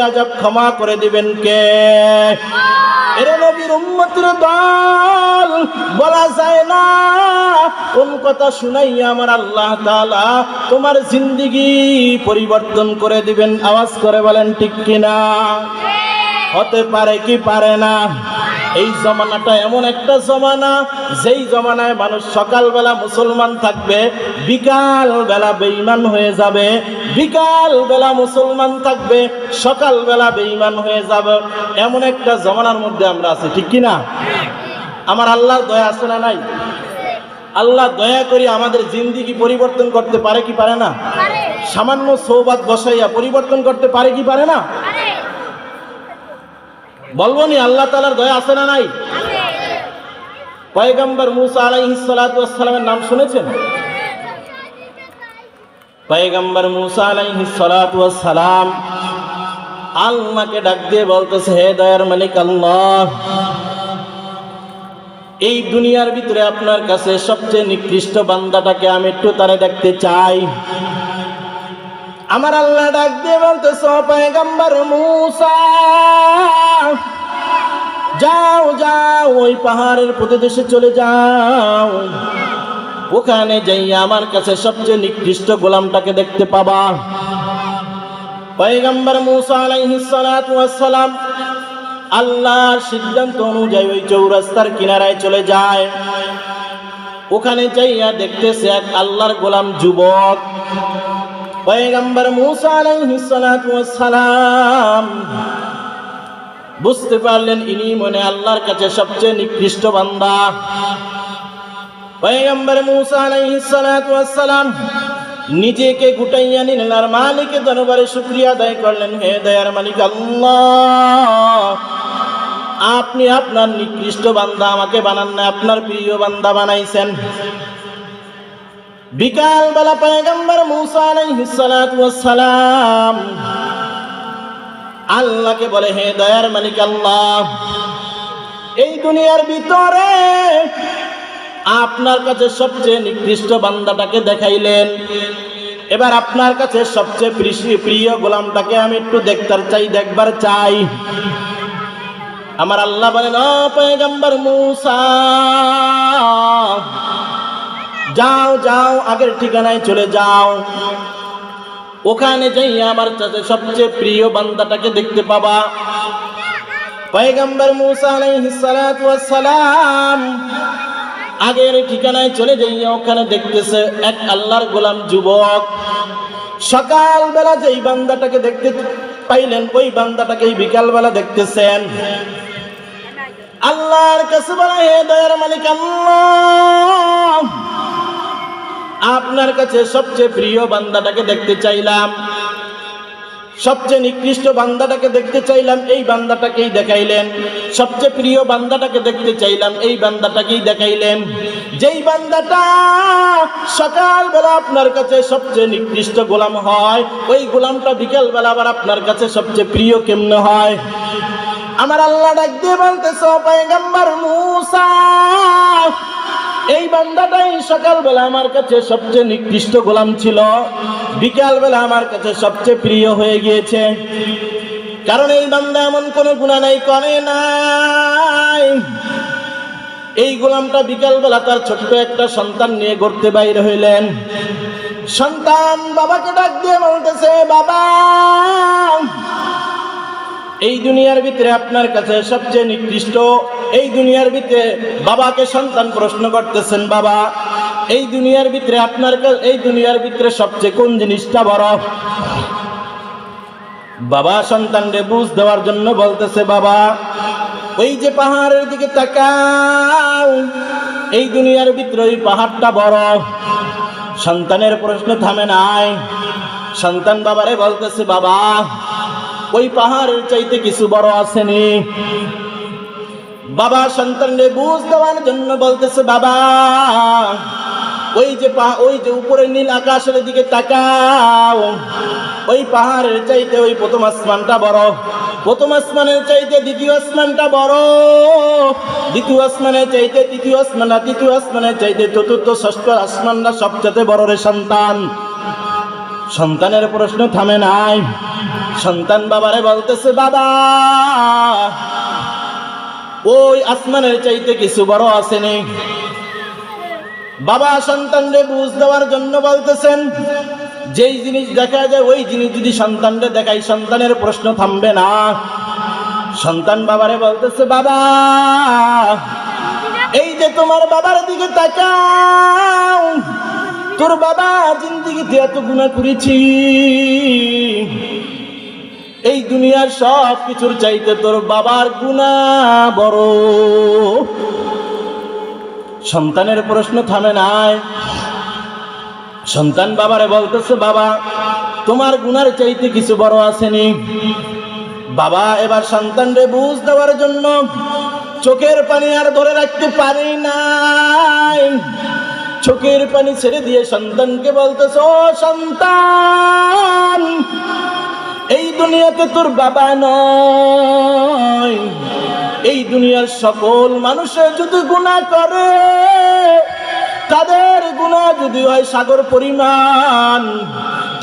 আজাব ক্ষমা করে দিবেন কে? এরা নবীর উম্মতের দল, বলা যায় না। কোন কথা শুনাইয়া আমার আল্লাহ তাআলা তোমার জিন্দিগি পরিবর্তন করে দিবেন। আওয়াজ করে বলেন, ঠিক কিনা? হতে পারে কি পারে না? এই জমানাটা এমন একটা জমানা যেই জমানায় মানুষ সকালবেলা মুসলমান থাকবে বিকাল বেলা বেঈমান হয়ে যাবে বিকাল বেলা মুসলমান থাকবে সকালবেলা বেঈমান হয়ে যাবে। এমন একটা জমানার মধ্যে আমরা আছি ঠিক কি না? আমার আল্লাহর দয়া আছে না নাই? আল্লাহ দয়া করে আমাদের জিন্দিগি পরিবর্তন করতে পারে কি পারে না? সামান্য সৌবাদ বসাইয়া পরিবর্তন করতে পারে কি পারে না? বলব নি আল্লাহ তালার দয়া আছে না নাই? পয়গম্বর মুসা আলাইহিস সালাতু নাম শুনেছেন? পয়গম্বর মুসা আলাইহিস সালাতু আল্লাহকে ডাক দিয়ে বলতেছে, হে দয়ার মালিক আল্লাহ, এই দুনিয়ার ভিতরে আপনার কাছে সবচেয়ে নিকৃষ্ট বান্দাটাকে আমি একটু তারে দেখতে চাই। আমার আল্লাহ ডাক দিয়ে বলতেছ পয়গম্বর মুসা যাও যাও, ওই পাহাড়ের প্রতিদেশে চলে যাও। ওখানে যাই আমার কাছে সবচেয়ে নিকৃষ্ট গোলামটাকে দেখতে পাবা। পয়গম্বর মুসা আলাইহিস সালাতু ওয়াস আল্লাহর সিদ্ধান্ত অনুযায়ী ওই চৌরাস্তার কিনারায় চলে যায়। ওখানে যাইয়া দেখতেছে এক আল্লাহর গোলাম যুবক। পয়গম্বর মুসা আলাইহিস সালাতু ওয়াস সালাম বুঝতে পারলেন, ইনি মনে আল্লাহর কাছে সবচেয়ে নিকৃষ্ট বান্দা। পয়গম্বর মুসা আলাইহিস সালাতু ওয়াস সালাম নিজেকে গুটাইয়া নিলেন আর মালিকের দরবারে শুকরিয়া আদায় করলেন, হে দয়ার মালিক আল্লাহ, আপনি আপনার নিকৃষ্ট বান্দা আমাকে বানান না আপনার প্রিয় বান্দা বানাইছেন। বিকাল বেলা পয়গম্বর মুসা আলাইহিস সালাতু ওয়াস সালাম আল্লাহকে বলে, হে দয়ার মালিক আল্লাহ, এই দুনিয়ার ভিতরে আপনার কাছে সবচেয়ে নিকৃষ্ট বান্দাটাকে দেখাইলেন। এবার আপনার কাছে সবচেয়ে প্রিয়- গোলামটাকে আমি একটু দেখতার চাই, দেখবার চাই। আমার আল্লাহ বলেন, ও পয়গম্বর মুসা, যাও যাও, আগের ঠিকানায় চলে যাও। ওখানে যাই আমার কাছে সবচেয়ে প্রিয় বান্দাটাকে দেখতে পাবা। পয়গম্বর মুসা সালাম আগের ঠিকানায় চলে যাইয়া ওখানে দেখতেছে এক আল্লাহর গোলাম যুবক। সকাল বেলা যেই বান্দাটাকে দেখতে পাইলেন, ওই বান্দাটাকেই বিকাল বেলা দেখতেছেন। আল্লাহর কাছে বলা, হে দয়ার মালিক, আল্লাহ! আপনার কাছে সবচেয়ে প্রিয় বান্দাটাকে দেখতে চাইলাম। সবচেয়ে নিকৃষ্ট বান্দাটাকে দেখতে চাইলাম, এই বান্দাটাকেই দেখাইলেন। সবচেয়ে প্রিয় বান্দাটাকে দেখতে চাইলাম, এই বান্দাটাকেই দেখাইলেন। যেই বান্দাটা সকালবেলা আপনার কাছে সবচেয়ে নিকৃষ্ট গোলাম হয়, ওই গোলামটা বিকেলবেলা আবার আপনার কাছে সবচেয়ে প্রিয় কেমনে হয়? আমার আল্লাহ ডাক দিয়ে বলতে বলতেছ পয়গম্বর মুসা এই বান্দাটাই সকালবেলা আমার কাছে সবচেয়ে নিকৃষ্ট গোলাম ছিল। বিকালবেলা আমার কাছে সবচেয়ে প্রিয় হয়ে গিয়েছে। কারণ এই বান্দা এমন কোনো গুণা নাই, করে নাই। এই গোলামটা বিকালবেলা তার ছোট্ট একটা সন্তান নিয়ে ঘুরতে বাইরে হইলেন। সন্তান বাবাকে ডাক দিয়ে বলতেছে, বাবা এই দুনিয়ার ভিতরে আপনার কাছে সবচেয়ে নিকৃষ্ট, এই দুনিয়ার ভিতরে বাবাকে সন্তান প্রশ্ন করতেছেন, বাবা, এই দুনিয়ার ভিতরে আপনার এই দুনিয়ার ভিতরে সবচেয়ে কোন জিনিসটা বড়? বাবা সন্তানকে বুঝ দেওয়ার জন্য বলতেছে, বাবা, ওই যে পাহাড়ের দিকে তাকাও, এই দুনিয়ার ভিতরে ওই পাহাড়টা বড়। সন্তানের প্রশ্ন থামে নাই। সন্তান বাবারে বলতেছে, বাবা ওই পাহাড়ের চাইতে কিছু বড় আসেনি। বাবা সন্তানকে বুঝ দেওয়ার জন্য বলতেছে, বাবা, ওই যে ওই যে উপরে নীল আকাশের দিকে তাকাও। ওই পাহাড়ের চাইতে ওই প্রথম আসমানটা বড়। প্রথম আসমানের চাইতে দ্বিতীয় আসমানটা বড়। দ্বিতীয় আসমানের চাইতে তৃতীয় আসমান তৃতীয় আসমানের চাইতে চতুর্থ, ষষ্ঠ আসমানটা সবচেয়ে বড় রে সন্তান। সন্তানের প্রশ্ন থামে নাই। সন্তান বাবারে বলতেছে, বাবা, ওই আসমানের চাইতে কিছু বড় আসেনি বাবা সন্তানরে বুঝ দেওয়ার জন্য বলতেছেন, যেই জিনিস দেখা যায়, ওই জিনিস যদি সন্তানরে দেখাই, সন্তানের প্রশ্ন থামবে না। সন্তান বাবারে বলতেছে, বাবা, এই যে তোমার বাবার দিকে তাকাও, তোর বাবা জিন্দিগিতে এত গুণা করেছি। এই দুনিয়ার সব কিছুর চাইতে তোর বাবার গুণা বড়। সন্তানের প্রশ্ন থামে নাই। সন্তান বাবারে বলতেছে, বাবা, তোমার গুনার চাইতে কিছু বড় আসেনি। বাবা, এবার সন্তানরে বুঝ দেওয়ার জন্য চোখের পানি আর ধরে রাখতে পারি নাই। চোখের পানি ছেড়ে দিয়ে সন্তানকে বলতেছ সন্তান এই দুনিয়াতে তোর বাবা নয় এই দুনিয়ার সকল মানুষে যদি গুণা করে, তাদের গুণা যদি হয় সাগর পরিমাণ,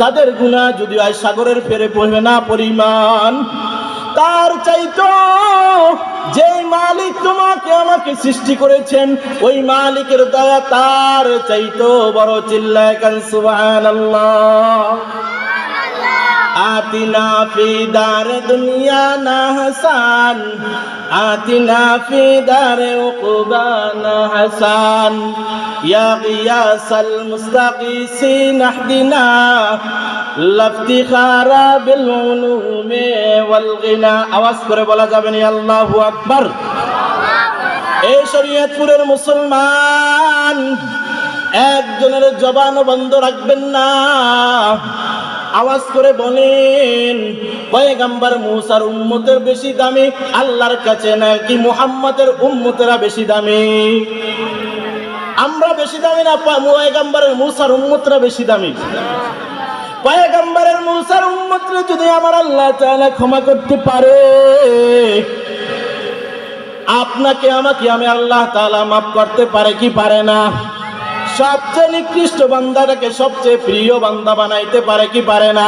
তাদের গুণা যদি হয় সাগরের ফেরে পড়বে না পরিমাণ। তার চাইতো যেই মালিক তোমাকে আমাকে সৃষ্টি করেছেন, ওই মালিকের দয়া তার চাইতো। বড় চিল্লায় কান, সুবহানাল্লাহ। آتنا في دار دنيا حسان آتنا في دار عقبانا حسان يا غياس المستغيثين اهدنا لافتخار بالعلوم والغنى আওয়াজ করে বলা যাবে না আল্লাহু আকবার এই শরীয়তপুরের মুসলমান একজনের জবান বন্ধ রাখবেন না আওয়াজ করে বলেন, পয়গাম্বার মুসার উম্মতের বেশি দামি, আল্লাহর কাছে নাকি মুহাম্মাদের উম্মতেরা বেশি দামি? আমরা বেশি দামি না পয়গাম্বারের মুসার উম্মতরা বেশি দামি। পয়গাম্বারের মুসার উম্মতরা যদি আমার আল্লাহ তাআলা ক্ষমা করতে পারে, আপনাকে, আমাকে আমি আল্লাহ তাআলা মাফ করতে পারে কি পারে না? সবচেয়ে নিকৃষ্ট বান্দাটাকে সবচেয়ে প্রিয় বান্দা বানাইতে পারে কি পারে না?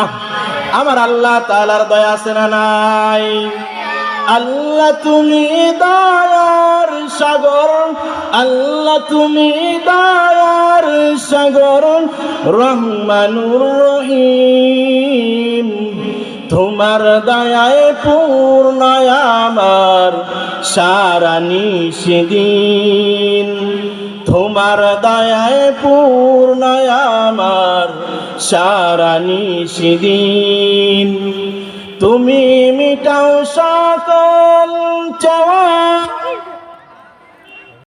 আমার আল্লাহ তাআলার দয়া আছে না নাই? আল্লাহ তুমি দয়ার সাগর, আল্লাহ তুমি দয়ার সাগর, রহমানুর রহিম। তোমার দয়ায় পূর্ণ আমার সারা নিষিদিন তোমার দয়ায় পূর্ণ আমার সারা নিষিদিন তুমি মিটাও সকল চাওয়া